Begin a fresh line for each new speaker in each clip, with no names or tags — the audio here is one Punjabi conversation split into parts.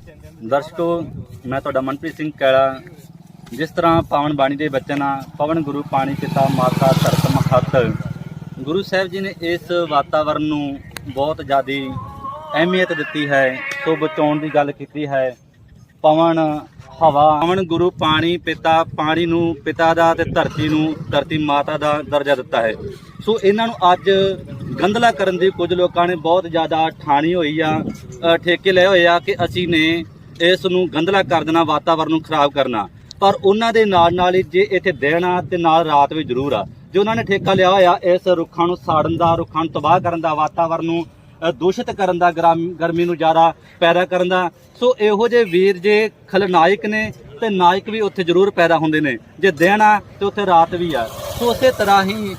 ਦਰਸ਼ਕੋ, ਮੈਂ ਤੁਹਾਡਾ ਮਨਪ੍ਰੀਤ ਸਿੰਘ ਕੈਲਾ। ਜਿਸ ਤਰ੍ਹਾਂ ਪਾਵਨ ਬਾਣੀ ਦੇ ਬਚਨ ਆ, ਪਵਨ ਗੁਰੂ ਪਾਣੀ ਪਿਤਾ ਮਾਤਾ ਧਰਤ ਮਖਤ। ਗੁਰੂ ਸਾਹਿਬ ਜੀ ਨੇ ਇਸ ਵਾਤਾਵਰਨ ਨੂੰ ਬਹੁਤ ਜ਼ਿਆਦੀ ਅਹਿਮੀਅਤ ਦਿੱਤੀ ਹੈ ਸੋ ਬਚਾਉਣ ਦੀ ਗੱਲ ਕੀਤੀ ਹੈ। ਪਵਨ ਹਵਾ। ਪਵਨ ਗੁਰੂ ਪਾਣੀ ਪਿਤਾ, ਪਾਣੀ ਨੂੰ ਪਿਤਾ ਦਾ ਤੇ ਧਰਤੀ ਨੂੰ, ਧਰਤੀ ਮਾਤਾ ਦਾ ਦਰਜਾ ਦਿੱਤਾ ਹੈ। ਸੋ ਇਹਨਾਂ ਨੂੰ ਅੱਜ ਗੰਧਲਾ ਕਰਨ ਦੀ ਕੁਝ ਲੋਕਾਂ ਨੇ ਬਹੁਤ ਜ਼ਿਆਦਾ ਠਾਣੀ ਹੋਈ ਆ ਠੇਕੇ ਲਏ ਹੋਏ ਆ ਕਿ ਅਸੀਂ ਨੇ ਇਸ ਨੂੰ ਗੰਧਲਾ ਕਰ ਦੇਣਾ, ਵਾਤਾਵਰਨ ਨੂੰ ਖਰਾਬ ਕਰਨਾ। ਪਰ ਉਹਨਾਂ ਦੇ ਨਾਲ ਨਾਲ ਹੀ ਜੇ ਇੱਥੇ ਦਿਨ ਆ ਤੇ ਨਾਲ ਰਾਤ ਵੀ ਜ਼ਰੂਰ ਆ। ਜੋ ਉਹਨਾਂ ਨੇ ਠੇਕਾ ਲਿਆ ਹੋਇਆ, ਇਸ ਰੁੱਖਾਂ ਨੂੰ ਸਾੜਨ ਦਾ, ਰੁੱਖਾਂ ਨੂੰ ਤਬਾਹ ਕਰਨ ਦਾ, ਵਾਤਾਵਰਨ ਨੂੰ ਦੂਸ਼ਿਤ ਕਰਨ ਦਾ ਗਰਮ- ਗਰਮੀ ਨੂੰ ਜ਼ਿਆਦਾ ਪੈਦਾ ਕਰਨ ਦਾ। ਸੋ ਇਹੋ ਜਿਹੇ ਵੀਰ ਜੇ ਖਲਨਾਇਕ ਨੇ ਤੇ ਨਾਇਕ ਵੀ ਉੱਥੇ ਜ਼ਰੂਰ ਪੈਦਾ ਹੁੰਦੇ ਨੇ। ਜੇ ਦਿਨ ਆ ਤੇ ਉੱਥੇ ਰਾਤ ਵੀ ਆ। ਸੋ ਉਸੇ ਤਰ੍ਹਾਂ ਹੀ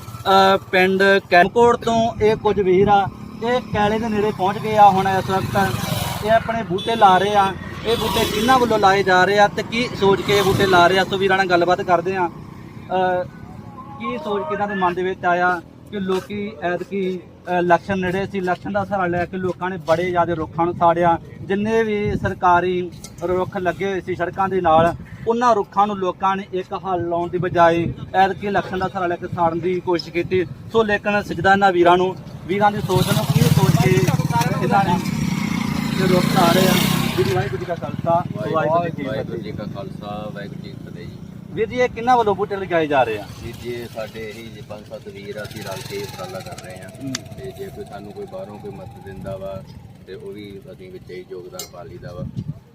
ਪਿੰਡ ਕੈਂਪਕੋਟ ਤੋਂ ਇਹ ਕੁਝ ਵੀਰ ਆ, ਇਹ ਕੈਲੇ ਦੇ ਨੇੜੇ ਪਹੁੰਚ ਗਏ ਆ ਹੁਣ ਇਸ ਵਕਤ। ਇਹ ਆਪਣੇ ਬੂਟੇ ਲਾ ਰਹੇ ਆ। ਇਹ ਬੂਟੇ ਕਿਹਨਾਂ ਵੱਲੋਂ ਲਾਏ ਜਾ ਰਹੇ ਆ ਤੇ ਕੀ ਸੋਚ ਕੇ ਇਹ ਬੂਟੇ ਲਾ ਰਹੇ ਆ? ਸੋ ਵੀਰਾਂ ਨਾਲ ਗੱਲਬਾਤ ਕਰਦੇ ਆ। ਕੀ ਸੋਚ ਕੇ ਇਹਨਾਂ ਦੇ ਮਨ ਦੇ ਵਿੱਚ ਆਇਆ? ਕਿ ਲੋਕੀ ਐਤਕੀ ਇਲੈਕਸ਼ਨ ਨੇੜੇ ਸੀ ਇਲੈਕਸ਼ਨ ਦਾ ਸਹਾਰਾ ਲੈ ਕੇ ਲੋਕਾਂ ਨੇ ਬੜੇ ਜ਼ਿਆਦਾ ਰੁੱਖਾਂ ਨੂੰ ਸਾੜਿਆ। ਜਿੰਨੇ ਵੀ ਸਰਕਾਰੀ ਰੁੱਖ ਲੱਗੇ ਹੋਏ ਸੀ ਸੜਕਾਂ ਦੇ ਨਾਲ ਉਹਨਾਂ ਰੁੱਖਾਂ ਨੂੰ ਲੋਕਾਂ ਨੇ ਇੱਕ ਹੱਲ ਲਾਉਣ ਦੀ ਬਜਾਏ ਐਤਕੀ ਇਲੈਕਸ਼ਨ ਦਾ ਸਹਾਰਾ ਲੈ ਕੇ ਸਾੜਨ ਦੀ ਕੋਸ਼ਿਸ਼ ਕੀਤੀ। ਸੋ ਲੇਕਿਨ ਸਜਦਾ ਇਹਨਾਂ ਵੀਰਾਂ ਨੂੰ ਵੀਰਾਂ ਦੀ ਸੋਚ ਨੂੰ ਕੀ ਸੋਚ ਕੇ ਇਹਨਾਂ ਨੇ ਇਹ ਰੁੱਖ ਰਹੇ ਆ। ਵਾਹਿਗੁਰੂ ਜੀ ਕਾ ਖਾਲਸਾ ਵਾਹਿਗੁਰੂ ਜੀ ਕੀ
ਵਾਹਿਗੁਰੂ ਜੀ ਕਾ ਖਾਲਸਾ ਵਾਹਿਗੁਰੂ ਜੀ ਕੀ ਫਤਿਹ ਜੀ।
ਵੀਰ ਜੀ ਇਹ ਕਿੰਨਾ ਵੱਲੋਂ ਬੂਟੇ ਲਗਾਏ ਜਾ ਰਹੇ ਆ?
ਵੀਰ ਜੀ ਇਹ ਸਾਡੇ ਹੀ ਜੇ ਪੰਜ ਸੱਤ ਵੀਰ ਅਸੀਂ ਰਲ ਕੇ ਉਪਰਾਲਾ ਕਰ ਰਹੇ ਹਾਂ। ਤੇ ਜੇ ਕੋਈ ਸਾਨੂੰ ਕੋਈ ਬਾਹਰੋਂ ਕੋਈ ਮਦਦ ਦਿੰਦਾ ਵਾ ਤੇ ਉਹ ਵੀ ਅਸੀਂ ਵਿੱਚ ਹੀ ਯੋਗਦਾਨ ਪਾ ਲਈਦਾ ਵਾ।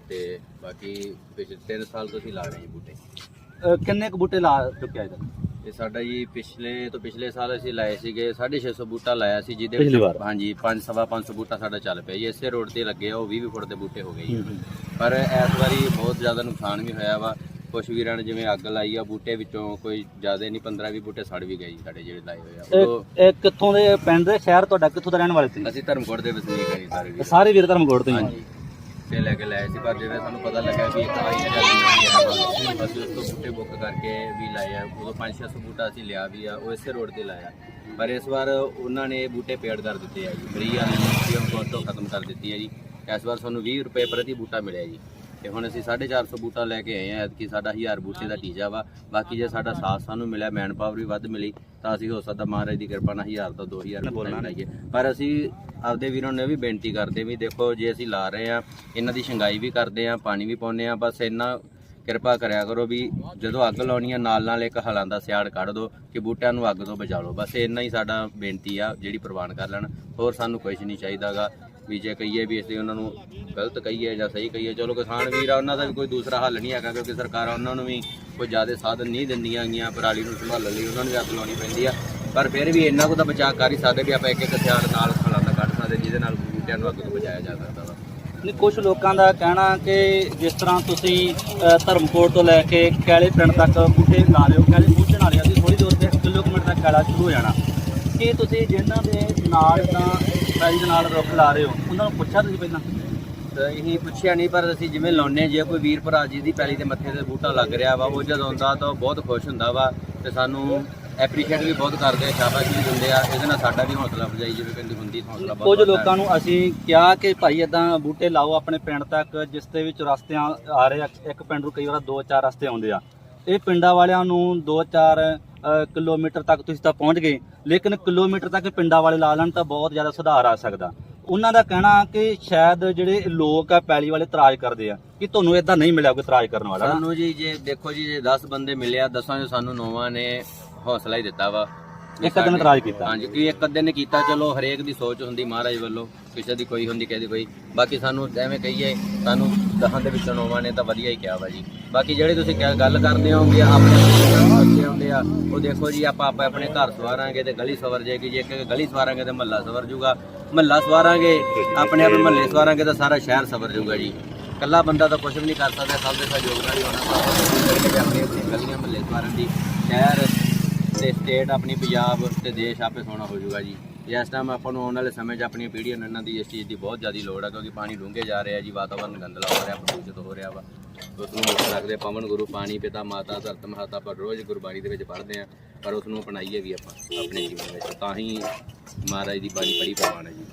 ਤੇ ਬਾਕੀ ਪਿਛਲੇ 3 ਸਾਲ ਤੋਂ ਅਸੀਂ ਲਾ ਰਹੇ ਹਾਂ ਜੀ ਬੂਟੇ।
ਕਿੰਨੇ ਕੁ ਬੂਟੇ ਲਾ ਚੁੱਕਿਆ ਇਹਦਾ?
ਤੇ ਸਾਡਾ ਜੀ ਪਿਛਲੇ ਤੋਂ ਪਿਛਲੇ ਸਾਲ ਅਸੀਂ ਲਾਏ ਸੀਗੇ 650 ਬੂਟਾ ਲਾਇਆ ਸੀ ਜਿਹਦੇ
ਪਿਛਲੀ ਵਾਰ।
ਹਾਂਜੀ 5 ਸਵਾ 500 ਬੂਟਾ ਸਾਡਾ ਚੱਲ ਪਿਆ ਜੀ। ਇਸੇ ਰੋਡ ਤੇ ਲੱਗੇ ਆ ਉਹ 20 ਫੁੱਟ ਦੇ ਬੂਟੇ ਹੋ ਗਏ ਜੀ। ਪਰ ਇਸ ਵਾਰੀ ਬਹੁਤ ਜ਼ਿਆਦਾ ਨੁਕਸਾਨ ਵੀ ਹੋਇਆ ਵਾ। ਕੁਛ ਵੀਰਾਂ ਨੇ ਜਿਵੇਂ ਅੱਗ ਲਾਈ ਆ ਬੂਟੇ ਵਿੱਚੋਂ ਕੋਈ ਜ਼ਿਆਦਾ ਨਹੀਂ 15 20 ਬੂਟੇ ਸੜ ਵੀ ਗਏ ਜੀ ਸਾਡੇ ਜਿਹੜੇ ਲਾਏ ਹੋਏ ਆ। ਉਦੋਂ
ਇਹ ਇਹ ਕਿੱਥੋਂ ਦੇ ਪਿੰਡ ਦੇ ਸ਼ਹਿਰ ਤੁਹਾਡਾ ਕਿੱਥੋਂ ਦਾ ਰਹਿਣ ਵਾਲੇ ਸੀ
ਅਸੀਂ ਧਰਮਕੋਟ ਦੇ ਵਸਨੀਕ ਆ ਜੀ ਸਾਰੇ ਵੀਰ
ਸਾਰੇ ਵੀਰ ਧਰਮਗੋੜ ਤੋਂ ਹੀ।
ਹਾਂਜੀ। ਤੇ ਲੈ ਕੇ ਲਾਏ ਸੀ ਪਰ ਜਿਵੇਂ ਸਾਨੂੰ ਪਤਾ ਲੱਗਾ ਵੀ ਇੱਕ ਆਈ ਜਗ੍ਹਾ ਹੈ ਅਸੀਂ ਉਸ ਤੋਂ ਬੂਟੇ ਬੁੱਕ ਕਰਕੇ ਵੀ ਲਾਏ ਆ। ਉਦੋਂ 5-600 ਬੂਟਾ ਅਸੀਂ ਲਿਆ ਵੀ ਆ ਉਹ ਇਸੇ ਰੋਡ ਤੇ ਲਾਇਆ। ਪਰ ਇਸ ਵਾਰ ਉਹਨਾਂ ਨੇ ਇਹ ਬੂਟੇ ਪੇੜ ਕਰ ਦਿੱਤੇ ਆ ਜੀ। ਫਰੀ ਵਾਲੀ ਨਿਯਮ ਤੋਂ ਖਤਮ ਕਰ ਦਿੱਤੀ ਹੈ ਜੀ। ਇਸ ਵਾਰ ਸਾਨੂੰ 20 ਰੁਪਏ ਪ੍ਰਤੀ ਬੂਟਾ ਮਿਲਿਆ ਜੀ। ਤੇ ਹੁਣ ਅਸੀਂ 450 ਬੂਟਾ ਲੈ ਕੇ ਆਏ ਆ ਐਤਕੀ ਸਾਡਾ 1000 ਬੂਟੇ ਦਾ ਟੀਚਾ ਵਾ। ਬਾਕੀ ਜੇ ਸਾਡਾ ਸਾਥ ਸਾਨੂੰ ਮਿਲਿਆ ਮੈਨ ਪਾਵਰ ਵੀ ਵੱਧ ਮਿਲੀ ਤਾਂ ਅਸੀਂ ਹੋ ਸਕਦਾ ਮਹਾਰਾਜ ਦੀ ਕਿਰਪਾ ਨਾਲ 1000 ਤੋਂ 2000 ਬੂਟਾ ਲਾਈਏ ਪਰ ਅਸੀਂ ਆਪਦੇ ਵੀਰਾਂ ਨੂੰ ਵੀ ਬੇਨਤੀ ਕਰਦੇ ਵੀ ਦੇਖੋ ਜੇ ਅਸੀਂ ਲਾ ਰਹੇ ਆ ਇਹਨਾਂ ਦੀ ਸ਼ੰਗਾਈ ਵੀ ਕਰਦੇ ਆ ਪਾਣੀ ਵੀ ਪਾਉਂਦੇ ਆ ਬਸ ਇੰਨਾ ਕਿਰਪਾ ਕਰਿਆ ਕਰੋ ਵੀ ਜਦੋਂ ਅੱਗ ਲਾਉਣੀ ਆ ਨਾਲ ਨਾਲ ਇੱਕ ਹਲਾਂ ਦਾ ਸਿਆੜ ਕੱਢ ਦਿਓ ਕਿ ਬੂਟਿਆਂ ਨੂੰ ਅੱਗ ਤੋਂ ਬਚਾ ਲਓ। ਬਸ ਇੰਨਾ ਹੀ ਸਾਡਾ ਬੇਨਤੀ ਆ ਜਿਹੜੀ ਪ੍ਰਵਾਨ ਕਰ ਲੈਣ। ਹੋਰ ਸਾਨੂੰ ਕੁਝ ਨਹੀਂ ਚਾਹੀਦਾਗਾ। ਵੀ ਜੇ ਕਹੀਏ ਵੀ ਅਸੀਂ ਉਹਨਾਂ ਨੂੰ ਗਲਤ ਕਹੀਏ ਜਾਂ ਸਹੀ ਕਹੀਏ, ਚਲੋ ਕਿਸਾਨ ਵੀਰ ਆ, ਉਹਨਾਂ ਦਾ ਵੀ ਕੋਈ ਦੂਸਰਾ ਹੱਲ ਨਹੀਂ ਹੈਗਾ ਕਿਉਂਕਿ ਸਰਕਾਰਾਂ ਉਹਨਾਂ ਨੂੰ ਵੀ ਕੋਈ ਜ਼ਿਆਦਾ ਸਾਧਨ ਨਹੀਂ ਦਿੰਦੀਆਂ ਗੀਆਂ, ਪਰਾਲੀ ਨੂੰ ਸੰਭਾਲਣ ਲਈ ਉਹਨਾਂ ਨੂੰ ਵੀ ਅੱਗ ਲਾਉਣੀ ਪੈਂਦੀ ਆ। ਪਰ ਫਿਰ ਵੀ ਇੰਨਾ ਕੁ ਤਾਂ ਬਚਾਅ ਕਰ ਹੀ ਸਕਦੇ ਵੀ ਆਪਾਂ ਇੱਕ ਇੱਕ ਹਥਿਆਰ ਨਾਲ ਹਲਾਂ ਕੱਢ ਸਕਦੇ ਜਿਹਦੇ ਨਾਲ ਬੂਟਿਆਂ ਨੂੰ ਅੱਗ ਤੋਂ ਬਚਾਇਆ ਜਾ ਸਕਦਾ ਵਾ।
ਨਹੀਂ, ਕੁਝ ਲੋਕਾਂ ਦਾ ਕਹਿਣਾ ਕਿ ਜਿਸ ਤਰ੍ਹਾਂ ਤੁਸੀਂ ਧਰਮਕੋਟ ਤੋਂ ਲੈ ਕੇ ਕੈਲੇ ਪਿੰਡ ਤੱਕ ਬੂਟੇ ਲਾ ਲਿਓ ਹੋ, ਕੈਲੇ ਪਹੁੰਚਣ ਵਾਲੇ ਅਸੀਂ ਥੋੜੀ ਦੂਰ ਤੇ 1 ਕਿਲੋਮੀਟਰ ਤੱਕ ਕੈਲਾ ਸ਼ੁਰੂ ਹੋ ਜਾਣਾ। ਕੀ ਤੁਸੀਂ ਜਿਨ੍ਹਾਂ ਦੇ ਨਾਲ ਤਾਂ ਦੇ ਨਾਲ ਰੁੱਖ ਲਾ ਰਹੇ ਹੋ। ਉਹਨਾਂ ਨੂੰ ਪੁੱਛਿਆ ਤੁਸੀਂ ਪਹਿਲਾਂ?
ਤਾਂ ਇਹੀ ਪੁੱਛਿਆ ਨਹੀਂ ਪਰ ਅਸੀਂ ਜਿਵੇਂ ਲਾਉਨੇ ਜੇ ਕੋਈ ਵੀਰ ਭਰਾ ਜੀ ਦੀ ਪੈਲੀ ਦੇ ਮੱਥੇ ਤੇ ਬੂਟਾ ਲੱਗ ਰਿਹਾ ਵਾ ਉਹ ਜਦੋਂ ਆਉਂਦਾ ਤਾਂ ਉਹ ਬਹੁਤ ਖੁਸ਼ ਹੁੰਦਾ ਵਾ ਤੇ ਸਾਨੂੰ ਐਪਰੀਸ਼ੀਏਟ ਵੀ ਬਹੁਤ ਕਰਦੇ ਆ ਸ਼ਾਬਾਸ਼ ਵੀ ਦਿੰਦੇ ਆ। ਇਹਦੇ ਨਾਲ ਸਾਡਾ ਵੀ ਹੌਸਲਾ ਅਫਜ਼ਾਈ ਜਿਵੇਂ ਕਹਿੰਦੀ ਹੁੰਦੀ ਹੌਸਲਾ ਬਹੁਤ
ਕੁਝ। ਲੋਕਾਂ ਨੂੰ ਅਸੀਂ ਕਿਹਾ ਕਿ ਭਾਈ ਇਦਾਂ ਬੂਟੇ ਲਾਓ ਆਪਣੇ ਪਿੰਡ ਤੱਕ ਜਿਸ ਦੇ ਵਿੱਚ ਰਸਤੇ ਆ ਆ ਰਹੇ ਆ ਇੱਕ ਪਿੰਡ ਨੂੰ ਕਈ ਵਾਰ ਦੋ ਚਾਰ ਰਸਤੇ ਆਉਂਦੇ ਆ। ਇਹ ਪਿੰਡਾਂ ਵਾਲਿਆਂ ਨੂੰ 2-4 ਕਿਲੋਮੀਟਰ ਤੱਕ ਤੁਸੀਂ ਤਾਂ ਪਹੁੰਚ ਗਏ। ਲੇਕਿਨ ਕਿਲੋਮੀਟਰ ਤੱਕ ਪਿੰਡਾਂ ਵਾਲੇ ਲਾ ਲੈਣ ਤਾਂ ਬਹੁਤ ਜ਼ਿਆਦਾ ਸੁਧਾਰ ਆ ਸਕਦਾ। ਉਹਨਾਂ ਦਾ ਕਹਿਣਾ ਕਿ ਸ਼ਾਇਦ ਜਿਹੜੇ ਲੋਕ ਆ ਪੈਲੀ ਵਾਲੇ ਇਤਰਾਜ਼ ਕਰਦੇ ਆ ਕਿ ਤੁਹਾਨੂੰ ਇਦਾਂ ਨਹੀਂ ਮਿਲਿਆ ਕੋਈ ਇਤਰਾਜ਼ ਕਰਨ ਵਾਲਾ
ਸਾਨੂੰ ਜੀ ਜੇ ਦੇਖੋ ਜੀ ਜੇ 10 ਬੰਦੇ ਮਿਲਿਆ ਦਸਾਂ ਚੋਂ ਸਾਨੂੰ ਨੌਵਾਂ ਨੇ ਹੌਸਲਾ ਹੀ ਦਿੱਤਾ ਵਾ।
ਇੱਕ ਅੱਧੇ ਨੇ
ਸਾਡੇ-
ਇਤਰਾਜ਼ ਕੀਤਾ।
ਹਾਂਜੀ ਕਿ ਇੱਕ ਅੱਧੇ ਨੇ ਕੀਤਾ ਚਲੋ ਹਰੇਕ ਦੀ ਸੋਚ ਹੁੰਦੀ ਮਹਾਰਾਜ ਵੱਲੋਂ ਕਿਸੇ ਦੀ ਕੋਈ ਹੁੰਦੀ ਕਿਸੇ ਦੀ ਕੋਈ। ਬਾਕੀ ਸਾਨੂੰ ਐਵੇਂ ਕਹੀਏ ਸਾਨੂੰ ਦਹਾਂ ਦੇ ਵਿੱਚੋਂ ਨੌਵਾਂ ਨੇ ਤਾਂ ਵਧੀਆ ਹੀ ਕਿਹਾ ਵਾ ਜੀ। ਬਾਕੀ ਜਿਹੜੇ ਤੁਸੀਂ ਕਹਿ- ਗੱਲ ਕਰਦੇ ਹੋਗੇ ਆਪਣੇ ਬੱਚੇ ਹੁੰਦੇ ਆ, ਉਹ ਦੇਖੋ ਜੀ, ਆਪਾਂ ਆਪਾਂ ਆਪਣੇ ਘਰ ਸਵਾਰਾਂਗੇ ਤੇ ਗਲੀ ਸਵਰ ਜਾਏਗੀ ਜੇ ਇੱਕ ਗਲੀ ਸਵਾਰਾਂਗੇ ਤੇ ਮਹੱਲਾ ਸਵਰ ਜੂਗਾ। ਮਹੱਲਾ ਸਵਾਰਾਂਗੇ, ਆਪਣੇ ਆਪਣੇ ਮਹੱਲੇ ਸਵਾਰਾਂਗੇ ਤਾਂ ਸਾਰਾ ਸ਼ਹਿਰ ਸਵਰ ਜੂਗਾ ਜੀ। ਇਕੱਲਾ ਬੰਦਾ ਤਾਂ ਕੁਝ ਵੀ ਨਹੀਂ ਕਰ ਸਕਦਾ, ਸਭ ਦੇ ਸਹਿਯੋਗ ਨਾਲ ਹੀ ਹੋਣਾ ਸਾਰਾ ਆਪਣੇ ਆਪਣੇ ਗਲੀਆਂ, ਮਹੱਲੇ ਸਵਾਰਨ ਦੀ ਸ਼ਹਿਰ ਤੇ ਸਟੇਟ ਆਪਣੀ ਪੰਜਾਬ ਤੇ ਦੇਸ਼ ਆਪੇ ਸੋਹਣਾ ਹੋ ਜਾਊਗਾ ਜੀ। ਇਸ ਟਾਈਮ ਆਪਾਂ ਨੂੰ ਆਉਣ ਵਾਲੇ ਸਮੇਂ 'ਚ ਆਪਣੀਆਂ ਪੀੜ੍ਹੀਆਂ ਨੂੰ ਇਹਨਾਂ ਦੀ ਇਸ ਚੀਜ਼ ਦੀ ਬਹੁਤ ਜ਼ਿਆਦਾ ਲੋੜ ਹੈ ਕਿਉਂਕਿ ਪਾਣੀ ਡੂੰਘੇ ਜਾ ਰਿਹਾ ਜੀ, ਵਾਤਾਵਰਨ ਗੰਦਲਾ ਹੋ ਰਿਹਾ ਪ੍ਰਦੂਸ਼ਿਤ ਹੋ ਰਿਹਾ ਵਾ। ਉਸ ਨੂੰ ਮੁੱਖ ਰੱਖਦੇ ਪਵਨ, ਗੁਰੂ, ਪਾਣੀ, ਪਿਤਾ, ਮਾਤਾ, ਧਰਤ, ਮਹਾਤਾ ਪਰ ਰੋਜ਼ ਗੁਰਬਾਣੀ ਦੇ ਵਿੱਚ ਪੜ੍ਹਦੇ ਆ, ਪਰ ਉਸ ਨੂੰ ਅਪਣਾਈਏ ਵੀ ਆਪਾਂ, ਆਪਣੇ ਜੀਵਨ ਵਿੱਚ। ਤਾਂ ਹੀ ਮਹਾਰਾਜ ਦੀ ਬਾਣੀ ਪੜ੍ਹੀ ਪ੍ਰਵਾਨ ਹੈ ਜੀ।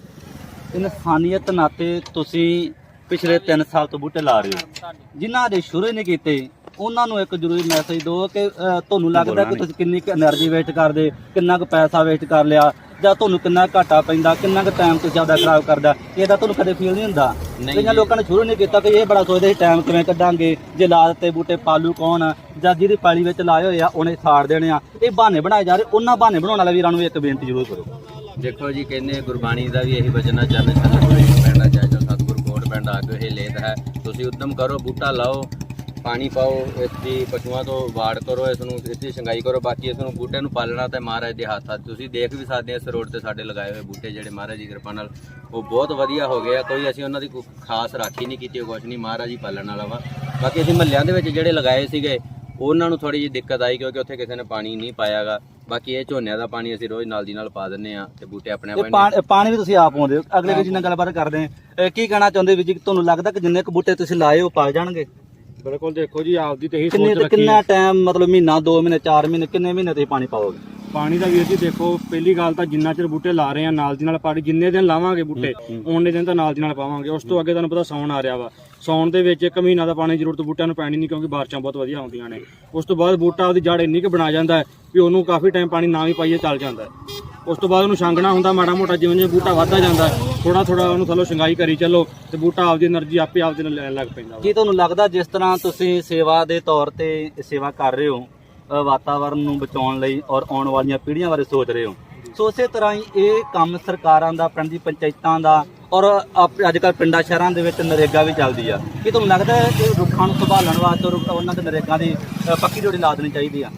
ਇਨਸਾਨੀਅਤ ਨਾਤੇ ਤੁਸੀਂ ਪਿਛਲੇ 3 ਸਾਲ ਤੋਂ ਬੂਟੇ ਲਾ ਰਹੇ ਹੋ। ਜਿਨ੍ਹਾਂ ਦੇ ਸ਼ੁਰੂ ਨੇ ਕੀਤੇ ਉਹਨਾਂ ਨੂੰ ਇੱਕ ਜ਼ਰੂਰੀ ਮੈਸੇਜ ਦਿਓ ਕਿ ਤੁਹਾਨੂੰ ਲੱਗਦਾ ਕਿ ਤੁਸੀਂ ਕਿੰਨੀ ਕੁ એનર્ਜੀ ਵੇਸਟ ਕਰਦੇ ਕਿੰਨਾ ਕੁ ਪੈਸਾ ਵੇਸਟ ਕਰ ਲਿਆ ਜਾਂ ਤੁਹਾਨੂੰ ਕਿੰਨਾ ਘਾਟਾ ਪੈਂਦਾ ਕਿੰਨਾ ਕੁ ਟਾਈਮ ਤੁਸੀਂ ਜ਼ਿਆਦਾ ਖਰਾਬ ਕਰਦਾ ਇਹ ਤਾਂ ਤੁਹਾਨੂੰ ਕਦੇ ਫੀਲ ਨਹੀਂ ਹੁੰਦਾ?
ਨਹੀਂ
ਕਈਆਂ ਲੋਕਾਂ ਨੇ ਸ਼ੁਰੂ ਨਹੀਂ ਕੀਤਾ ਕਿ ਇਹ ਬੜਾ ਸੋਚਦੇ ਸੀ ਟਾਈਮ ਕਿਵੇਂ ਕੱਢਾਂਗੇ? ਜੇ ਲਾ ਦਿੱਤੇ ਬੂਟੇ ਪਾਲੂ ਕੌਣ ਜਾਂ ਜਿਹਦੀ ਪਾਲੀ ਵਿੱਚ ਲਾਏ ਹੋਏ ਆ ਉਹਨੇ ਸਾੜ ਦੇਣੇ ਆ? ਇਹ ਬਹਾਨੇ ਬਣਾਏ ਜਾ ਰਹੇ ਉਹਨਾਂ ਬਹਾਨੇ ਬਣਾਉਣ ਵਾਲੇ ਵੀਰਾਂ ਨੂੰ ਇੱਕ ਬੇਨਤੀ ਜ਼ਰੂਰ ਕਰੋ।
ਦੇਖੋ ਜੀ ਕਹਿੰਦੇ ਗੁਰਬਾਣੀ ਦਾ ਵੀ ਇਹੀ ਵਚਨ ਹੈ ਜਨ ਸਤਿਗੁਰ ਇੱਕ ਪੈਣਾ ਚਾਹੀਦਾ ਸਤਿਗੁਰ ਕੋਟ ਪੈਂਡਾ ਅਗੋ ਇਹ ਲੇਤ ਹੈ। ਤੁਸੀਂ ਉਦਮ ਕਰੋ ਬੂਟਾ ਲਾਓ ਪਾਣੀ ਪਾਓ ਇਸ ਦੀ ਪਸ਼ੂਆਂ ਤੋਂ ਵਾੜ ਕਰੋ ਇਸ ਨੂੰ ਇਸ ਦੀ ਸੰਗਾਈ ਕਰੋ ਬਾਕੀ ਇਸ ਨੂੰ ਬੂਟੇ ਨੂੰ ਪਾਲਣਾ ਤੇ ਮਹਾਰਾਜ ਦੇ ਹੱਥ ਆ ਤੁਸੀਂ ਦੇਖ ਵੀ ਸਕਦੇ ਇਸ ਰੋਡ ਤੇ ਸਾਡੇ ਲਗਾਏ ਹੋਏ ਬੂਟੇ ਜਿਹੜੇ ਮਹਾਰਾਜ ਦੀ ਕਿਰਪਾ ਨਾਲ ਉਹ ਬਹੁਤ ਵਧੀਆ ਹੋ ਗਏ ਆ। ਕੋਈ ਅਸੀਂ ਉਹਨਾਂ ਦੀ ਕੋਈ ਖਾਸ ਰਾਖੀ ਨਹੀਂ ਕੀਤੀ ਕੁਛ ਨਹੀਂ ਮਹਾਰਾਜ ਹੀ ਪਾਲਣ ਵਾਲਾ ਵਾ। ਬਾਕੀ ਅਸੀਂ ਮਹੱਲਿਆਂ ਦੇ ਵਿੱਚ ਜਿਹੜੇ ਲਗਾਏ ਸੀਗੇ ਉਹਨਾਂ ਨੂੰ ਥੋੜੀ ਜਿਹੀ ਦਿੱਕਤ ਆਈ ਕਿਉਂਕਿ ਉੱਥੇ ਕਿਸੇ ਨੇ ਪਾਣੀ ਨਹੀਂ ਪਾਇਆਗਾ। ਬਾਕੀ ਇਹ ਝੋਨਿਆਂ ਦਾ ਪਾਣੀ ਅਸੀਂ ਰੋਜ਼ ਨਾਲ ਦੀ ਨਾਲ ਪਾ ਦਿੰਨੇ ਆ ਤੇ ਬੂਟੇ ਆਪਣੇ ਆਪ
ਇਹ ਪਾਣੀ ਵੀ ਤੁਸੀਂ ਆਪ ਪਾਉਂਦੇ ਹੋ। ਅਗਲੇ ਵੀ ਜਿੰਨਾ ਗੱਲਬਾਤ ਕਰਦੇ ਆ ਕੀ ਕਹਿਣਾ ਚਾਹੁੰਦੇ ਵੀ ਜੀ? ਤੁਹਾਨੂੰ ਲੱਗਦਾ ਕਿ ਜਿੰਨੇ ਕੁ ਬੂਟੇ ਤੁਸੀਂ ਲਾਏ ਉਹ ਪਲ ਜਾਣਗੇ?
ਬਿਲਕੁਲ ਦੇਖੋ ਜੀ ਆਪਦੀ ਤੇ
ਕਿੰਨੇ
ਸੋਚ
ਤੇ
ਰੱਖੀ
ਕਿੰਨਾ ਟਾਈਮ ਮਤਲਬ ਮਹੀਨਾ 2 ਮਹੀਨੇ 4 ਮਹੀਨੇ ਕਿੰਨੇ ਮਹੀਨੇ ਤੁਸੀਂ ਪਾਣੀ ਪਾਓਗੇ?
ਪਾਣੀ ਦਾ ਵੀਰ ਜੀ ਦੇਖੋ ਪਹਿਲੀ ਗੱਲ ਤਾਂ ਜਿੰਨਾ ਚਿਰ ਬੂਟੇ ਲਾ ਰਹੇ ਆ ਨਾਲ ਦੀ ਨਾਲ ਪਾਣੀ ਜਿੰਨੇ ਦਿਨ ਲਾਵਾਂਗੇ ਬੂਟੇ ਓਨੇ ਦਿਨ ਤਾਂ ਨਾਲ ਦੀ ਨਾਲ ਪਾਵਾਂਗੇ। ਉਸ ਤੋਂ ਅੱਗੇ ਤੁਹਾਨੂੰ ਪਤਾ ਸੌਣ ਆ ਰਿਹਾ ਵਾ। ਸੌਣ ਦੇ ਵਿੱਚ ਇੱਕ ਮਹੀਨਾ ਦਾ ਪਾਣੀ ਜ਼ਰੂਰਤ ਬੂਟਿਆਂ ਨੂੰ ਪੈਣੀ ਨਹੀਂ ਕਿਉਂਕਿ ਬਾਰਿਸ਼ਾਂ ਬਹੁਤ ਵਧੀਆ ਆਉਂਦੀਆਂ ਨੇ। ਉਸ ਤੋਂ ਬਾਅਦ ਬੂਟਾ ਉਹਦੀ ਜੜ ਇੰਨੀ ਕੁ ਬਣਾ ਜਾਂਦਾ ਹੈ ਵੀ ਉਹਨੂੰ ਕਾਫੀ ਟਾਈਮ ਪਾਣੀ ਨਾ ਵੀ ਪਾਈਏ ਚੱਲ ਜਾਂਦਾ ਹੈ। ਉਸ ਤੋਂ ਬਾਅਦ ਉਹਨੂੰ ਛਾਂਗਣਾ ਹੁੰਦਾ, ਮਾੜਾ ਮੋਟਾ ਜਿਵੇਂ ਜਿਵੇਂ ਬੂਟਾ ਵੱਧਦਾ ਜਾਂਦਾ ਥੋੜਾ ਥੋੜਾ ਉਹਨੂੰ ਥੱਲੋਂ ਸ਼ੰਗਾਈ ਕਰੀ ਚੱਲੋ ਤੇ ਬੂਟਾ ਆਪਦੀ એનર્ਜੀ ਆਪੇ ਆਪਦੇ ਨਾਲ ਲੈਣ ਲੱਗ ਪੈਂਦਾ
ਕੀ ਤੁਹਾਨੂੰ ਲੱਗਦਾ ਜਿਸ ਤਰ੍ਹਾਂ ਤੁਸੀਂ ਸੇਵਾ ਦੇ ਤੌਰ ਤੇ ਸੇਵਾ ਕਰ ਰਹੇ ਹੋ ਵਾਤਾਵਰਨ ਨੂੰ ਬਚਾਉਣ ਲਈ ਔਰ ਆਉਣ ਵਾਲੀਆਂ ਪੀੜ੍ਹੀਆਂ ਬਾਰੇ ਸੋਚ ਰਹੇ ਹੋ? ਸੋ ਇਸੇ ਤਰ੍ਹਾਂ ਹੀ ਇਹ ਕੰਮ ਸਰਕਾਰਾਂ ਦਾ ਪਿੰਡ ਦੀ ਪੰਚਾਇਤਾਂ ਦਾ ਔਰ ਅੱਜ ਕੱਲ ਪਿੰਡਾਂ, ਸ਼ਹਿਰਾਂ ਦੇ ਵਿੱਚ ਨਰੇਗਾ ਵੀ ਚੱਲਦੀ ਆ। ਕੀ ਤੁਹਾਨੂੰ ਲੱਗਦਾ ਹੈ ਕਿ ਰੁੱਖਾਂ ਨੂੰ ਸੰਭਾਲਣ ਵਾਸਤੇ ਉਹਨਾਂ ਦੇ ਨਰੇਗਾ ਦੀ ਪੱਕੀ ਜੋੜੀ ਲਾ ਦੇਣੀ ਚਾਹੀਦੀ ਆ?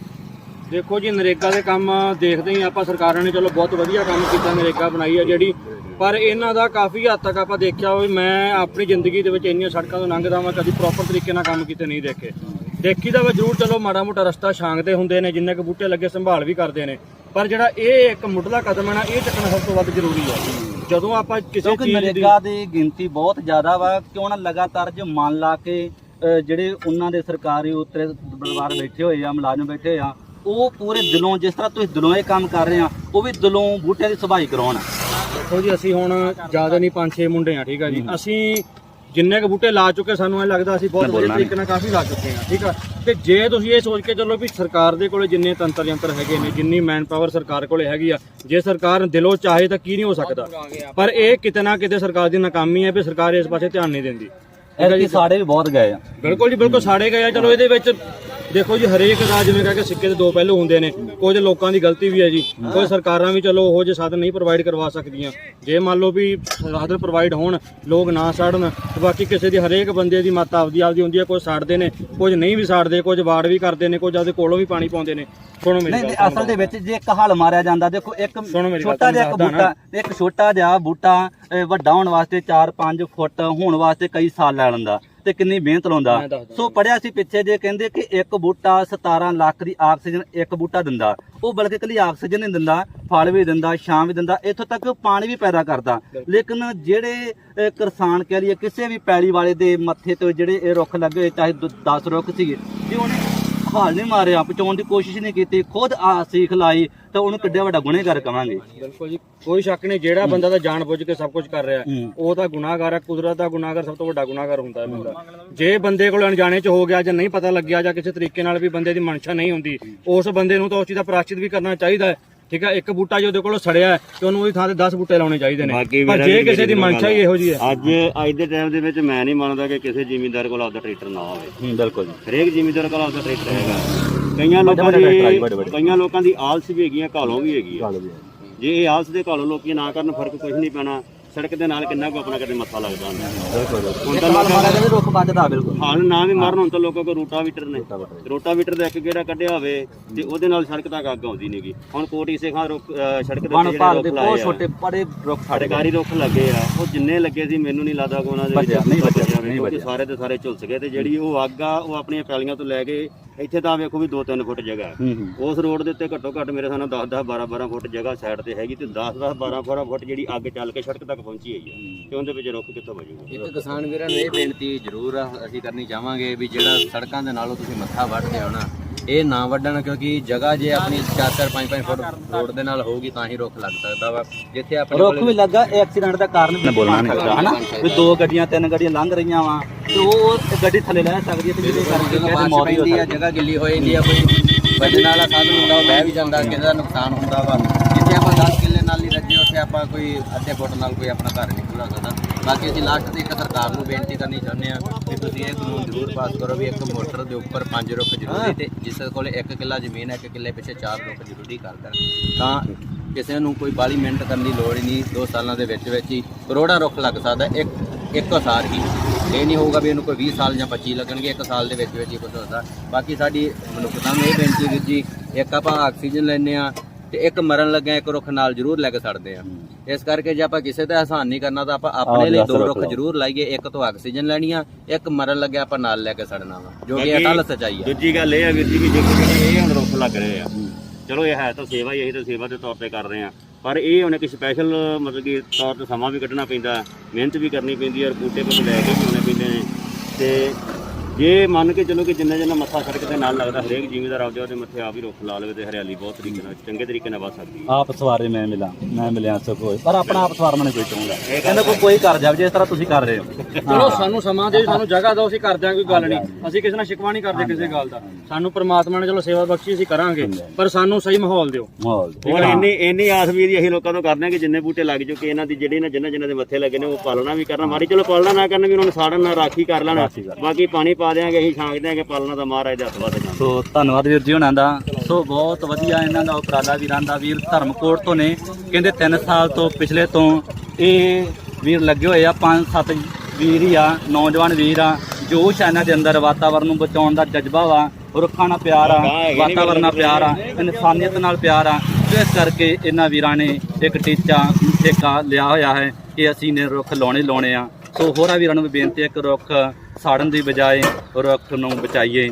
ਦੇਖੋ ਜੀ ਨਰੇਗਾ ਦੇ ਕੰਮ ਦੇਖਦੇ ਹੀ ਆਪਾਂ ਸਰਕਾਰਾਂ ਨੇ ਚਲੋ ਬਹੁਤ ਵਧੀਆ ਕੰਮ ਕੀਤਾ ਨਰੇਗਾ ਬਣਾਈ ਆ ਜਿਹੜੀ। ਪਰ ਇਹਨਾਂ ਦਾ ਕਾਫੀ ਹੱਦ ਤੱਕ ਆਪਾਂ ਦੇਖਿਆ ਹੋਵੇ ਮੈਂ ਆਪਣੀ ਜ਼ਿੰਦਗੀ ਦੇ ਵਿੱਚ ਇੰਨੀਆਂ ਸੜਕਾਂ ਤੋਂ ਲੰਘਦਾ ਮੈਂ ਕਦੀ ਪ੍ਰੋਪਰ ਤਰੀਕੇ ਨਾਲ ਕੰਮ ਕੀਤੇ ਨਹੀਂ ਦੇਖੇ। ਦੇਖੀ ਦਾ ਵਾ ਜ਼ਰੂਰ ਚਲੋ ਮਾੜਾ ਮੋਟਾ ਰਸਤਾ ਛਾਂਗਦੇ ਹੁੰਦੇ ਨੇ ਜਿੰਨੇ ਕੁ ਬੂਟੇ ਲੱਗੇ ਸੰਭਾਲ ਵੀ ਕਰਦੇ ਨੇ। ਪਰ ਜਿਹੜਾ ਇਹ ਇੱਕ ਮੁੱਢਲਾ ਕਦਮ ਹੈ ਨਾ ਇਹ ਚੱਕਣਾ ਸਭ ਤੋਂ ਵੱਧ ਜ਼ਰੂਰੀ ਹੈ ਜਦੋਂ ਆਪਾਂ ਕਿਸੇ ਚੀਜ਼ ਦੀ
ਨਰੇਗਾ ਦੀ ਗਿਣਤੀ ਬਹੁਤ ਜ਼ਿਆਦਾ ਵਾ ਕਿਉਂ ਨਾ ਲਗਾਤਾਰ ਜੇ ਮਨ ਲਾ ਕੇ ਜਿਹੜੇ ਉਹਨਾਂ ਦੇ ਸਰਕਾਰੀ ਉਤਰੇ ਪਰਿਵਾਰ ਬੈਠੇ ਹੋਏ ਆ ਮੁਲਾਜ਼ਮ ਬੈਠੇ ਆ ਉਹ ਪੂਰੇ ਦਿਲੋਂ ਜਿਸ ਤਰ੍ਹਾਂ ਤੁਸੀਂ ਦਿਲੋਂ ਇਹ ਕੰਮ ਕਰ ਰਹੇ ਆ ਉਹ ਵੀ ਦਿਲੋਂ ਬੂਟਿਆਂ ਦੀ ਸਫ਼ਾਈ ਕਰਾਉਣ
ਦੇਖੋ ਜੀ ਅਸੀਂ ਹੁਣ ਜ਼ਿਆਦਾ ਨਹੀਂ ਪੰਜ ਛੇ ਮੁੰਡੇ ਆ ਠੀਕ ਆ ਜੀ। ਅਸੀਂ ਜਿੰਨੇ ਕੁ ਬੂਟੇ ਲਾ ਚੁੱਕੇ ਸਾਨੂੰ ਇਹ ਲੱਗਦਾ ਅਸੀਂ ਬਹੁਤ ਵਧੀਆ ਤਰੀਕੇ ਨਾਲ ਕਾਫੀ ਲਾ ਚੁੱਕੇ ਆ ਠੀਕ ਆ। ਤੇ ਜੇ ਤੁਸੀਂ ਇਹ ਸੋਚ ਕੇ ਚੱਲੋ ਵੀ ਸਰਕਾਰ ਦੇ ਕੋਲੇ ਜਿੰਨੇ ਤੰਤਰ ਯੰਤਰ ਹੈਗੇ ਨੇ ਜਿੰਨੀ ਮੈਨ ਪਾਵਰ ਸਰਕਾਰ ਕੋਲੇ ਹੈਗੀ ਆ ਜੇ ਸਰਕਾਰ ਦਿਲੋਂ ਚਾਹੇ ਤਾਂ ਕੀ ਨਹੀਂ ਹੋ ਸਕਦਾ। ਪਰ ਇਹ ਕਿਤੇ ਨਾ ਕਿਤੇ ਸਰਕਾਰ ਦੀ ਨਾਕਾਮੀ ਹੈ ਵੀ ਸਰਕਾਰ ਇਸ ਪਾਸੇ ਧਿਆਨ ਨਹੀਂ ਦਿੰਦੀ।
ਐਤਕੀ ਸਾਡੇ ਵੀ ਬਹੁਤ ਗਏ ਆ।
ਬਿਲਕੁਲ ਜੀ ਬਿਲਕੁਲ ਸਾੜੇ ਗਏ ਆ। ਚਲੋ ਇਹਦੇ ਵਿੱਚ ਦੇਖੋ ਜੀ ਹਰੇਕ ਦਾ ਜਿਵੇਂ ਕਹਿੰਦੇ ਸਿੱਕੇ ਦੇ ਦੋ ਪਹਿਲੂ ਹੁੰਦੇ ਨੇ। ਕੁਝ ਲੋਕਾਂ ਦੀ ਗਲਤੀ ਵੀ ਹੈ ਜੀ। ਕੁਝ ਸਰਕਾਰਾਂ ਵੀ ਚਲੋ ਉਹ ਜੇ ਸਾਧਨ ਨਹੀਂ ਪ੍ਰੋਵਾਈਡ ਕਰਵਾ ਸਕਦੀਆਂ। ਜੇ ਮੰਨ ਲਓ ਵੀ ਸਾਧਨ ਪ੍ਰੋਵਾਈਡ ਹੋਣ ਲੋਕ ਨਾ ਸਾੜਨ ਤੇ ਬਾਕੀ ਕਿਸੇ ਦੀ ਹਰੇਕ ਬੰਦੇ ਦੀ ਮੱਤ ਆਪਦੀ ਆਪਦੀ ਹੁੰਦੀ ਹੈ ਕੁਝ ਸਾੜਦੇ ਨੇ ਕੁਝ ਨਹੀਂ ਵੀ ਸਾੜਦੇ ਕੁਝ ਵਾੜ ਵੀ ਕਰਦੇ ਨੇ ਕੁਝ ਆਪਦੇ ਕੋਲੋਂ ਵੀ ਪਾਣੀ ਪਾਉਂਦੇ ਨੇ। ਸੁਣੋ ਮੇਰੀ
ਨਹੀਂ
ਗੱਲ
ਨਹੀਂ, ਅਸਲ ਦੇ ਵਿੱਚ ਜੇ ਇੱਕ ਹਲ ਮਾਰਿਆ ਜਾਂਦਾ ਦੇਖੋ ਇੱਕ ਛੋਟਾ ਜਿਹਾ ਇੱਕ ਬੂਟਾ ਇੱਕ ਛੋਟਾ ਜਿਹਾ ਬੂਟਾ ਵੱਡਾ ਹੋਣ ਵਾਸਤੇ 4-5 ਫੁੱਟ ਹੋਣ ਵਾਸਤੇ ਕਈ ਸਾਲ ਲੈ ਲੈਂਦਾ। ਤੇ ਕਿੰਨੀ ਮਿਹਨਤ ਲਾਉਂਦਾ। ਸੋ ਪੜਿਆ ਸੀ ਪਿੱਛੇ ਜੇ ਕਹਿੰਦੇ ਕਿ ਇੱਕ ਬੂਟਾ 17 ਲੱਖ ਦੀ ਆਕਸੀਜਨ ਇੱਕ ਬੂਟਾ ਦਿੰਦਾ। ਉਹ ਬਲਕਿ ਕੱਲੀ ਆਕਸੀਜਨ ਨਹੀਂ ਦਿੰਦਾ ਫਲ ਵੀ ਦਿੰਦਾ ਛਾਂ ਵੀ ਦਿੰਦਾ ਇੱਥੋਂ ਤੱਕ ਪਾਣੀ ਵੀ ਪੈਦਾ ਕਰਦਾ। ਲੇਕਿਨ ਜਿਹੜੇ ਕਿਸਾਨ ਕਹਿ ਲਈਏ ਕਿਸੇ ਵੀ ਪੈਲੀ ਵਾਲੇ ਦੇ ਮੱਥੇ ਤੇ ਜਿਹੜੇ ਇਹ ਰੁੱਖ ਲੱਗੇ ਹੋਏ, ਚਾਹੇ 10 ਰੁੱਖ ਸੀਗੇ ਜੇ ਉਹਨੇ ਹਾਲ ਨਹੀਂ ਮਾਰਿਆ ਬਚਾਉਣ ਦੀ ਕੋਸ਼ਿਸ਼ ਨਹੀਂ ਕੀਤੀ ਖੁਦ ਆ ਸੀਖ ਲਾਈ ਤਾਂ ਉਹਨੂੰ ਕਿੱਡਾ ਵੱਡਾ ਗੁਨੇਗਾਰ ਕਵਾਂਗੇ।
ਬਿਲਕੁਲ ਜੀ ਕੋਈ ਸ਼ੱਕ ਨਹੀਂ ਜਿਹੜਾ ਬੰਦਾ ਤਾਂ ਜਾਣ ਬੁੱਝ ਕੇ ਸਭ ਕੁਝ ਕਰ ਰਿਹਾ। ਉਹ ਤਾਂ ਗੁਨਾਹਗਾਰ ਹੈ ਕੁਦਰਤ ਦਾ ਗੁਨਾਹਗਾਰ ਸਭ ਤੋਂ ਵੱਡਾ ਗੁਨਾਹਗਾਰ ਹੁੰਦਾ ਹੈ ਬੰਦਾ। ਜੇ ਬੰਦੇ ਕੋਲ ਅਣਜਾਣੇ ਚ ਹੋ ਗਿਆ ਜਾਂ ਨਹੀਂ ਪਤਾ ਲੱਗਿਆ ਜਾਂ ਕਿਸੇ ਤਰੀਕੇ ਨਾਲ ਵੀ ਬੰਦੇ ਦੀ ਮਨਸ਼ਾ ਨਹੀਂ ਹੁੰਦੀ ਉਸ ਬੰਦੇ ਨੂੰ ਤਾਂ ਉਸ ਚੀਜ਼ ਦਾ ਪ੍ਰਾਸ਼ਚਿਤ ਵੀ ਕਰਨਾ ਚਾਹੀਦਾ ਹੈ। ਠੀਕ ਹੈ ਇੱਕ ਬੂਟਾ ਜੇ ਉਹਦੇ ਕੋਲ ਸੜਿਆ ਹੈ ਤੇ ਉਹਨੂੰ ਉਹਦੀ ਥਾਂ ਤੇ 10 ਬੂਟੇ ਲਾਉਣੇ ਚਾਹੀਦੇ ਨੇ। ਪਰ ਜੇ ਕਿਸੇ ਦੀ ਮਨਸ਼ਾ ਹੀ ਇਹੋ ਜੀ ਹੈ।
ਅੱਜ ਅੱਜ ਦੇ ਟਾਈਮ ਦੇ ਵਿੱਚ ਮੈਂ ਨਹੀਂ ਮੰਨਦਾ ਕਿ ਕਿਸੇ ਜ਼ਿਮੀਂਦਾਰ ਕੋਲ ਆਪਦਾ ਟਰੈਕਟਰ ਨਾ ਹੋਵੇ
ਬਿਲਕੁਲ।
ਹਰੇਕ ਜ਼ਿਮੀਂਦਾਰ ਕੋਲ ਆਪਦਾ ਟਰੈਕਟਰ ਹੈਗਾ। ਕਈਆਂ ਲੋਕਾਂ
ਵੱਡੇ ਟਰੈਕਟਰ ਆ ਜੀ,
ਦੀ
ਵੱਡੇ।
ਕਈਆਂ ਲੋਕਾਂ ਦੀ ਆਲਸ ਵੀ ਹੈਗੀਆਂ ਘਾਲੋਂ ਵੀ ਹੈਗੀ ਆ। ਜੇ ਇਹ ਆਲਸ ਦੇ ਘਾਲੋਂ ਲੋਕੀ ਨਾ ਕਰਨ ਫ਼ਰਕ ਕੁਝ ਨਹੀਂ ਪੈਣਾ। ਸੜਕ ਦੇ ਨਾਲ ਕਿੰਨਾ ਕੁ ਆਪਣਾ ਕਦੇ ਮੱਥਾ ਲੱਗਦਾ ਹੁੰਦਾ। ਹੁਣ ਤਾਂ
ਹਾਲ ਮਾਰਿਆ ਜਾਵੇ ਰੁੱਖ ਵੱਜਦਾ ਬਿਲਕੁਲ।
ਹਾਲ ਨਾ ਵੀ ਮਰਨ ਹੁਣ ਤਾਂ ਲੋਕਾਂ ਕੋਲ ਰੋਟਾਵੀਟਰ ਨੇ। ਰੋਟਾਵੀਟਰ ਦਾ ਇੱਕ ਗੇੜਾ ਕੱਢਿਆ ਹੋਵੇ ਤੇ ਉਹਦੇ ਨਾਲ ਸੜਕ ਤੱਕ ਅੱਗ ਆਉਂਦੀ ਨਹੀਂਗੀ ਹੁਣ ਕੋਟੀ ਸੇ ਖਾਂ ਰੁੱਖ ਸੜਕ ਦੇ ਜਿਹੜੇ
ਦੇ
ਰੁੱਖ
ਬਹੁਤ
ਲਾਏ ਆ।
ਛੋਟੇ ਬੜੇ ਰੁੱਖ
ਸਰਕਾਰੀ ਰੁੱਖ ਲੱਗੇ ਆ। ਉਹ ਜਿੰਨੇ ਲੱਗੇ ਸੀ ਮੈਨੂੰ ਨਹੀਂ ਲੱਗਦਾ ਕਿ ਉਹਨਾਂ ਦੇ ਵਿੱਚ
ਨਹੀਂ
ਬਚਿਆ। ਸਾਰੇ ਦੇ ਸਾਰੇ ਝੁਲਸ ਗਏ ਤੇ ਜਿਹੜੀ ਉਹ ਅੱਗ ਆ ਉਹ ਆਪਣੀਆਂ ਪੈਲੀਆਂ ਤੋਂ ਲੈ ਕੇ ਇੱਥੇ ਤਾਂ ਵੇਖੋ ਵੀ 2-3 ਫੁੱਟ ਜਗ੍ਹਾ ਹੈ। ਉਸ ਰੋਡ ਦੇ ਉੱਤੇ ਘੱਟੋ ਘੱਟ ਮੇਰੇ ਸਾਨੂੰ 10-10 12-12 ਫੁੱਟ ਜਗ੍ਹਾ ਸਾਈਡ ਤੇ ਹੈਗੀ ਤੇ 10-10 12-12 ਫੁੱਟ ਜਿਹੜੀ ਅੱਗ ਚੱਲ ਕੇ ਸੜਕ ਤੱਕ ਪਹੁੰਚੀ ਹੋਈ ਹੈ ਤੇ ਉਹਦੇ ਵਿੱਚ ਰੁੱਖ ਕਿੱਥੋਂ ਬਚੂਗਾ
ਇੱਕ ਕਿਸਾਨ ਵੀਰਾਂ ਨੂੰ ਇਹ ਬੇਨਤੀ ਜ਼ਰੂਰ ਆ ਅਸੀਂ ਕਰਨੀ ਚਾਹਾਂਗੇ ਵੀ ਜਿਹੜਾ ਸੜਕਾਂ ਦੇ ਨਾਲੋਂ ਤੁਸੀਂ ਮੱਥਾ ਵੱਢਦੇ ਹੋ ਨਾ ਇਹ ਨਾ ਵੱਢਣ ਕਿਉਂਕਿ ਜਗ੍ਹਾ ਜੇ ਆਪਣੀ 4-4 5-5 ਫੁੱਟ ਰੋਡ ਦੇ ਨਾਲ ਹੋਊਗੀ ਤਾਂ ਹੀ ਰੁੱਖ ਲੱਗ ਸਕਦਾ ਵਾ। ਜਿੱਥੇ ਆਪਣੇ
ਰੁੱਖ ਵੀ ਲੱਗਾ ਇਹ ਐਕਸੀਡੈਂਟ ਦਾ ਕਾਰਨ ਵੀ ਬੋਲਣਾ ਨਹੀਂ ਹੈਗਾ ਹਨਾ? ਵੀ ਦੋ ਗੱਡੀਆਂ ਤਿੰਨ ਗੱਡੀਆਂ ਲੰਘ ਰਹੀਆਂ ਵਾ ਤੇ ਉਹ ਗੱਡੀ ਥੱਲੇ ਲੈ ਸਕਦੀ ਹੈ ਤੇ ਜਿਹਦੇ ਕਰਕੇ ਕਿਸੇ ਮੌਤ ਹੋ ਸਕਦੀ ਹੈ।
ਜਗ੍ਹਾ ਗਿੱਲੀ ਹੋ ਜਾਂਦੀ ਆ ਕੋਈ ਵੱਜਣ ਵਾਲਾ ਸਾਧਨ ਹੁੰਦਾ ਉਹ ਬਹਿ ਵੀ ਜਾਂਦਾ ਕਿਸੇ ਦਾ ਨੁਕਸਾਨ ਹੁੰਦਾ ਵਾ ਜਿੱਥੇ ਆਪਾਂ 10 ਕਿੱਲੇ ਨਾਲ ਹੀ ਰੱਜੇ ਉੱਥੇ ਆਪਾਂ ਕੋਈ ਅੱਧੇ ਫੁੱਟ ਨਾਲ ਕੋਈ ਆਪਣਾ ਘਰ ਨਹੀਂ ਖੁੱਲਾ ਸਕਦਾ। ਬਾਕੀ ਅਸੀਂ ਲਾਸਟ ਤੇ ਇੱਕ ਸਰਕਾਰ ਨੂੰ ਬੇਨਤੀ ਕਰਨੀ ਚਾਹੁੰਦੇ ਆ ਕਿ ਤੁਸੀਂ ਇਹ ਕਾਨੂੰਨ ਜ਼ਰੂਰ ਪਾਸ ਕਰੋ ਵੀ ਇੱਕ ਮੋਟਰ ਦੇ ਉੱਪਰ ਪੰਜ ਰੁੱਖ ਜ਼ਰੂਰੀ ਤੇ ਜਿਸ ਕੋਲ ਇੱਕ ਕਿੱਲਾ ਜ਼ਮੀਨ ਹੈ, ਇੱਕ ਕਿੱਲੇ ਪਿੱਛੇ ਚਾਰ ਰੁੱਖ ਜ਼ਰੂਰੀ ਕਰ ਦੇਣ ਤਾਂ ਕਿਸੇ ਨੂੰ ਕੋਈ ਬਾਲੀ ਮਿਹਨਤ ਕਰਨ ਦੀ ਲੋੜ ਹੀ ਨਹੀਂ 2 ਸਾਲਾਂ ਦੇ ਵਿੱਚ ਵਿੱਚ ਹੀ ਕਰੋੜਾਂ ਰੁੱਖ ਲੱਗ ਸਕਦਾ ਇੱਕ ਇੱਕ ਸਾਲ ਹੀ। ਇਹ ਨਹੀਂ ਹੋਊਗਾ ਵੀ ਇਹਨੂੰ ਕੋਈ 20 ਸਾਲ ਜਾਂ 25 ਲੱਗਣਗੇ, ਇੱਕ ਸਾਲ ਦੇ ਵਿੱਚ ਵਿੱਚ ਹੀ ਕੁਝ ਹੁੰਦਾ। ਬਾਕੀ ਸਾਡੀ ਮਨੁੱਖਤਾ ਨੂੰ ਇਹ ਬੇਨਤੀ ਵੀਰ ਜੀ, ਇੱਕ ਆਪਾਂ ਆਕਸੀਜਨ ਲੈਂਦੇ ਆ ਤੇ ਇੱਕ ਮਰਨ ਲੱਗਿਆ ਇੱਕ ਰੁੱਖ ਨਾਲ ਜ਼ਰੂਰ ਲੈ ਕੇ ਛੱਡਦੇ ਆ। ਇਸ ਕਰਕੇ ਜੇ ਆਪਾਂ ਕਿਸੇ ਦਾ ਅਹਿਸਾਨ ਨਹੀਂ ਕਰਨਾ ਤਾਂ ਆਪਾਂ ਆਪਣੇ ਲਈ ਦੋ ਰੁੱਖ ਜ਼ਰੂਰ ਲਾਈਏ ਇੱਕ ਤੋਂ ਆਕਸੀਜਨ ਲੈਣੀ ਆ ਇੱਕ ਮਰਨ ਲੱਗਿਆ ਆਪਾਂ ਨਾਲ ਲੈ ਕੇ ਛੱਡਣਾ ਵਾ ਜੋ ਕਿ ਅਟਲ ਸਚਾਈ ਆ।
ਦੂਜੀ ਗੱਲ ਇਹ ਆ ਵੀਰ ਜੀ ਵੀ ਦੇਖੋ ਜਿਹੜੇ ਇਹ ਹੁਣ ਰੁੱਖ ਲੱਗ ਰਹੇ ਆ। ਚਲੋ ਇਹ ਹੈ ਤਾਂ ਸੇਵਾ ਹੀ ਅਸੀਂ ਤਾਂ ਸੇਵਾ ਦੇ ਤੌਰ ਤੇ ਕਰ ਰਹੇ ਆ। ਪਰ ਇਹ ਹੁਣ ਇੱਕ ਸਪੈਸ਼ਲ ਮਤਲਬ ਕਿ ਤੌਰ ਤੇ ਸਮਾਂ ਵੀ ਕੱਢਣਾ ਪੈਂਦਾ ਮਿਹਨਤ ਵੀ ਕਰਨੀ ਪੈਂਦੀ ਹੈ ਔਰ ਬੂਟੇ ਬੂਟੇ ਲੈ ਕੇ ਵੀ ਆਉਣੇ ਪੈਂਦੇ ਨੇ। ਤੇ ਜੇ ਮੰਨ ਕੇ ਚਲੋ ਕਿ ਜਿੰਨਾ ਜਿੰਨਾ ਮੱਥਾ ਸੜਕ ਦੇ ਨਾਲ ਲੱਗਦਾ ਹਰੇਕ ਜ਼ਿਮੀਦਾਰ ਆਪਦੇ ਉਹਦੇ ਮੱਥੇ ਆਪ ਹੀ ਰੁੱਖ ਲਾ ਲਵੇ ਤੇ ਹਰਿਆਲੀ ਬਹੁਤ ਤਰੀਕੇ ਨਾਲ ਚੰਗੇ ਤਰੀਕੇ ਨਾਲ ਵੱਧ ਸਕਦੀ ਹੈ।
ਆਪ ਸਵਾਰੇ ਮੈਂ ਮਿਲਾਂ ਮੈਂ ਮਿਲਿਆ ਸੋ ਕੋਈ ਪਰ ਆਪਣਾ ਆਪ ਸਵਾਰਨਾ ਨਹੀਂ। ਕੋਈ ਚਾਹੁੰਦਾ ਕਹਿੰਦਾ ਕੋਈ ਕੋਈ ਕਰ ਜਾਵੇ ਜਿਸ ਤਰ੍ਹਾਂ ਤੁਸੀਂ ਕਰ ਰਹੇ ਹੋ।
ਚਲੋ ਸਾਨੂੰ ਸਮਾਂ ਦੇ ਸਾਨੂੰ ਜਗ੍ਹਾ ਦਿਓ ਅਸੀਂ ਕਰ ਦਿਆਂਗੇ ਕੋਈ ਗੱਲ ਨਹੀਂ। ਅਸੀਂ ਕਿਸੇ ਨਾਲ ਸ਼ਿਕਵਾ ਨਹੀਂ ਕਰਦੇ ਕਿਸੇ ਗੱਲ ਦਾ। ਸਾਨੂੰ ਪ੍ਰਮਾਤਮਾ ਨੇ ਚਲੋ ਸੇਵਾ ਬਖਸ਼ੀ ਅਸੀਂ ਕਰਾਂਗੇ ਪਰ ਸਾਨੂੰ ਸਹੀ ਮਾਹੌਲ ਦਿਓ।
ਮਾਹੌਲ
ਹੋਰ ਇੰਨੀ ਇੰਨੀ ਆਸ ਵੀ ਅਸੀਂ ਲੋਕਾਂ ਤੋਂ ਕਰਦੇ ਹਾਂ ਕਿ ਜਿੰਨੇ ਬੂਟੇ ਲੱਗ ਚੁੱਕੇ ਇਹਨਾਂ ਦੀ ਜਿਹੜੀ ਨਾ ਜਿੰਨਾ ਜਿੰਨਾ ਦੇ ਮੱਥੇ ਲੱਗੇ ਨੇ ਉਹ ਪਾਲਣਾ ਵੀ ਕਰਨਾ। ਮਾਰੀ ਚਲੋ ਪਾਲਣਾ ਨਾ ਕਰਨ ਵੀ ਉਹਨਾਂ ਨੂੰ ਸਾੜਨ ਨਾ ਰਾਖੀ ਕਰ ਲੈਣ। ਬਾਕੀ ਪਾਣੀ ਪਾ ਦਿਆਂਗੇ ਅਸੀਂ ਛਾਂਕ ਦਿਆਂਗੇ ਪਾਲਣਾ ਦਾ ਮਹਾਰਾਜ ਦੇ ਹੱਥ ਵੱਧ ਜਾਣਾ।
ਸੋ ਧੰਨਵਾਦ ਵੀਰ ਜੀ ਹੁਣਾਂ ਦਾ। ਸੋ ਬਹੁਤ ਵਧੀਆ ਇਹਨਾਂ ਦਾ ਉਪਰਾਲਾ ਵੀਰਾਂ ਦਾ। ਵੀਰ ਧਰਮਕੋਟ ਤੋਂ ਨੇ ਕਹਿੰਦੇ 3 ਸਾਲ ਤੋਂ ਪਿਛਲੇ ਤੋਂ ਇਹ ਵੀਰ ਲੱਗੇ ਹੋਏ ਆ 5-7 ਵੀਰ ਹੀ ਆ ਨੌਜਵਾਨ ਵੀਰ ਆ ਜੋਸ਼ ਆ ਇਹਨਾਂ ਦੇ ਅੰਦਰ ਵਾਤਾਵਰਨ ਨੂੰ ਬਚਾਉਣ ਦਾ ਜਜ਼ਬਾ ਵਾ ਰੁੱਖਾਂ ਨਾਲ ਪਿਆਰ ਆ ਵਾਤਾਵਰਨ ਨਾਲ ਪਿਆਰ ਆ ਇਨਸਾਨੀਅਤ ਨਾਲ ਪਿਆਰ ਆ। ਇਸ ਕਰਕੇ ਇਹਨਾਂ ਵੀਰਾਂ ਨੇ ਇੱਕ ਟੀਚਾ ਠੇਕਾ ਲਿਆ ਹੋਇਆ ਹੈ ਕਿ ਅਸੀਂ ਨੇ ਰੁੱਖ ਲਾਉਣੇ ਲਾਉਣੇ ਆ। ਸੋ ਹੋਰਾਂ ਵੀਰਾਂ ਨੂੰ ਵੀ ਬੇਨਤੀ ਹੈ ਕਿ ਰੁੱਖ ਸਾੜਨ ਦੀ ਬਜਾਏ ਰੁੱਖ ਨੂੰ ਬਚਾਈਏ।